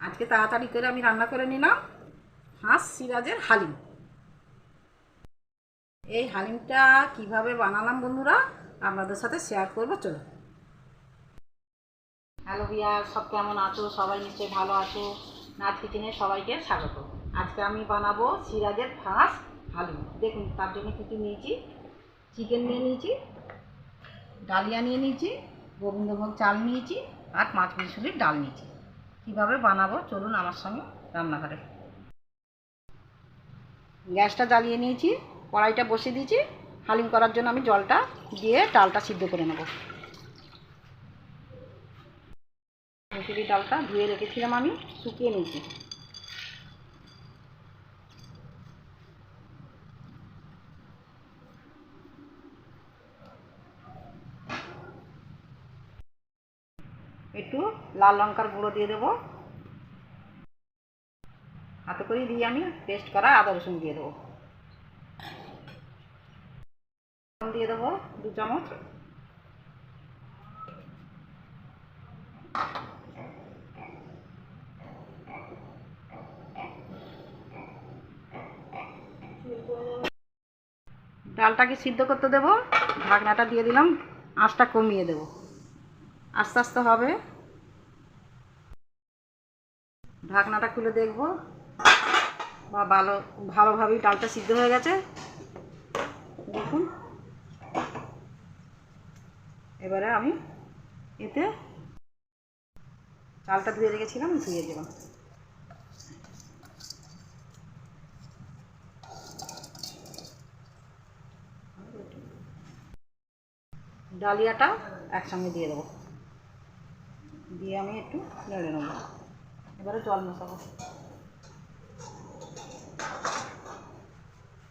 আজকে তাড়াতাড়ি করে আমি রান্না করে নিলাম হাঁস সিরাজের হালিম। এই হালিমটা কীভাবে বানালাম বন্ধুরা আপনাদের সাথে শেয়ার করব চলো হ্যালো বিয়ার সব কেমন আছো? সবাই নিশ্চয়ই ভালো আছো? নাচ কিচেনে সবাইকে স্বাগত। আজকে আমি বানাবো সিরাজের ফাঁস হালিম। দেখুন, তার জন্য কী কী নিয়েছি? চিকেন নিয়ে নিয়েছি, ডালিয়া নিয়ে নিয়েছি, গোবিন্দভোগ চাল নিয়েছি, আর পাঁচ মিশুলির ডাল নিয়েছি। কীভাবে বানাবো? চলুন আমার সঙ্গে রান্নাঘরে। গ্যাসটা জ্বালিয়ে নিয়েছি, কড়াইটা বসিয়ে দিয়েছি। হালিম করার জন্য আমি জলটা দিয়ে ডালটা সিদ্ধ করে নেব। মুসুরি ডালটা ধুয়ে রেখেছিলাম আমি, শুকিয়ে নিয়েছি। একটু লাল লঙ্কার গুঁড়ো দিয়ে দেবো। হাতে করেই দিয়ে আমি পেস্ট করা আদা রসুন দিয়ে দেবো। দিয়ে দেবো দু চামচ। ডালটাকে সিদ্ধ করতে দেবো। ঢাকনাটা দিয়ে দিলাম, আঁচটা কমিয়ে দেব। আস্তে আস্তে হবে। ঢাকনাটা খুলে দেখব। বা ভালো, ভালোভাবেই ডালটা সিদ্ধ হয়ে গেছে। দেখুন। এবারে আমি এতে চালটা ধুয়ে রেখেছিলাম, ধুয়ে দিলাম। ডালিয়াটা একসঙ্গে দিয়ে দেবো। দিয়ে আমি একটু নেড়ে নেব। এবারে জল মেশাবো।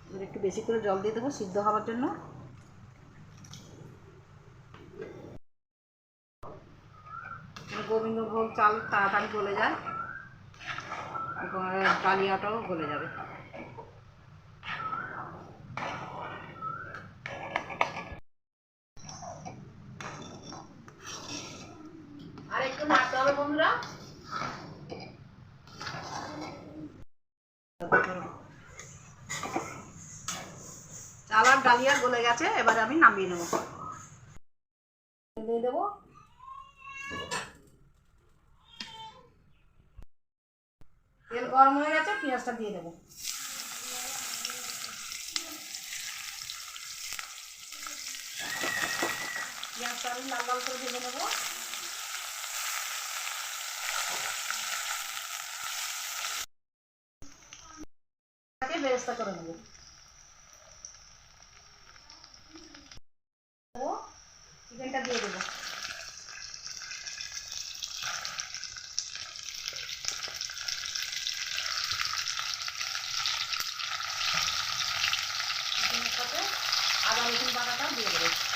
এবার একটু বেশি করে জল দিয়ে দেবো সিদ্ধ হওয়ার জন্য। গোবিন্দভোগ চাল তাড়াতাড়ি গলে যায়। ডালিয়াটাও গলে যাবে আর একটু নাড়তে হবে বন্ধুরা চাল আর ডালিয়া গলে গেছে, এবারে আমি নামিয়ে নেব। তেল গরম হয়ে গেছে, পেঁয়াজটা দিয়ে দেবো। পেঁয়াজটা আমি লাল লাল করে ভেজে নেব। বেরেস্তা করে নেব। চিকেনটা দিয়ে দেবো। আদা রসুন বাটাটা দিয়ে দেবো।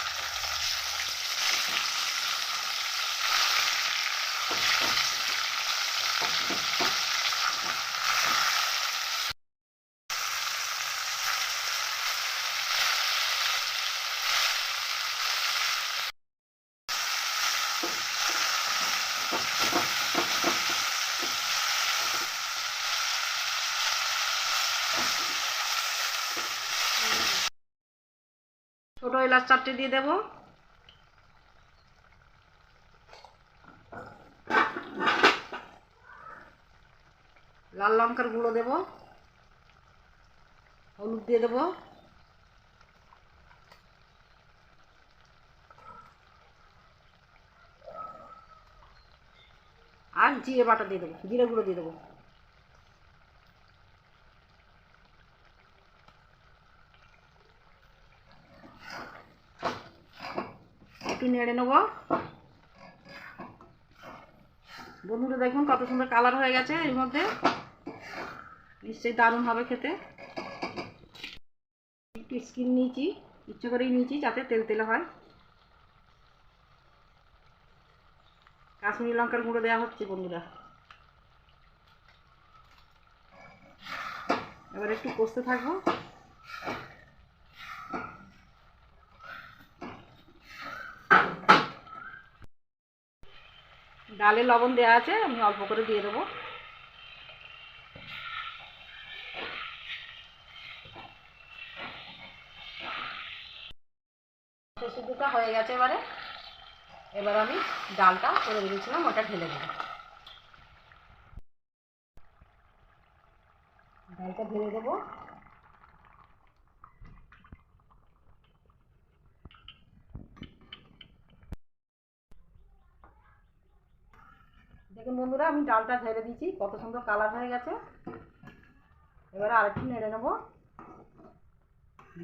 ছোটো এলাচ চারটে দিয়ে দেবো। লাল লঙ্কার গুঁড়ো দেবো। হলুদ দিয়ে দেবো। আর জিরে বাটা দিয়ে দেবো। জিরে গুঁড়ো দিয়ে দেবো। একটু নেড়ে নেব। বন্ধুরা দেখুন কত সুন্দর কালার হয়ে গেছে এর মধ্যে। নিশ্চয়ই দারুণ হবে খেতে। একটু স্কিন নিয়েছি, ইচ্ছে করেই নিয়েছি যাতে তেল তেলে হয়। কাশ্মীরি লঙ্কার গুঁড়ো দেওয়া হচ্ছে বন্ধুরা। এবার একটু কষতে থাকব। ডালে লবণ দেওয়া আছে, আমি অল্প করে দিয়ে দেবো। শুকুটা হয়ে গেছে এবারে। এবার আমি ডালটা করে দিয়েছিলাম ওটা ঢেলে দেবো। ডালটা ঢেলে দেবো। দেখুন বন্ধুরা, আমি ডালটা ঝেড়ে দিয়েছি, কত সুন্দর কালার হয়ে গেছে। এবারে আরেকটু নেড়ে নেব।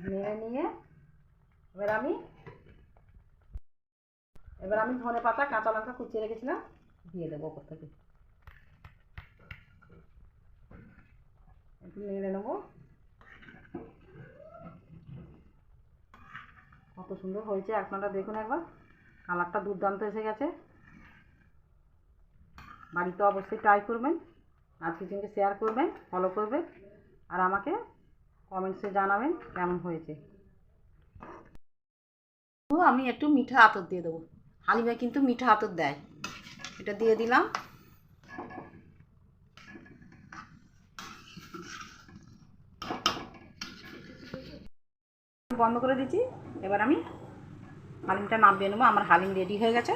নেড়ে নিয়ে এবার আমি এবার আমি ধনে পাতা, কাঁচা লঙ্কা কুচিয়ে রেখেছিলাম, দিয়ে দেবো ওপর থেকে। একটু নেড়ে নেব। কত সুন্দর হয়েছে, আপনারা দেখুন একবার। কালারটা দুর্দান্ত এসে গেছে। বাড়িতে অবশ্যই ট্রাই করবেন। আর কিচেনকে শেয়ার করবেন ফলো করবেন। আর আমাকে কমেন্টসে জানাবেন কেমন হয়েছে। আমি একটু মিঠা আতর দিয়ে দেবো। হালিমে কিন্তু মিঠা আতর দেয়। এটা দিয়ে দিলাম। বন্ধ করে দিচ্ছি। এবার আমি হালিমটা নামিয়ে নেব। আমার হালিম রেডি হয়ে গেছে।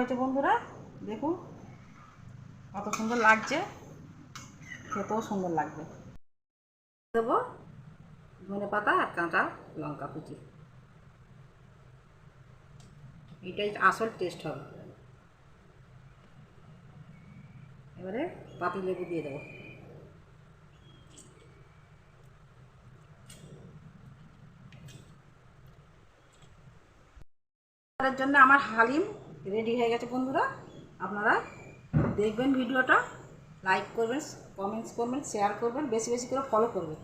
হয়েছে বন্ধুরা, দেখুন, কত সুন্দর লাগছে, খেতেও সুন্দর লাগবে। দেবো ধনে পাতা আর কাঁচা লঙ্কা কুচি। এটাই আসল টেস্ট হবে। এবারে পাতি লেবু দিয়ে দেবো। জন্য আমার হালিম রেডি হয়ে গেছে বন্ধুরা। আপনারা দেখবেন ভিডিওটা লাইক করবেন কমেন্টস করবেন শেয়ার করবেন, বেশি বেশি করে ফলো করবেন।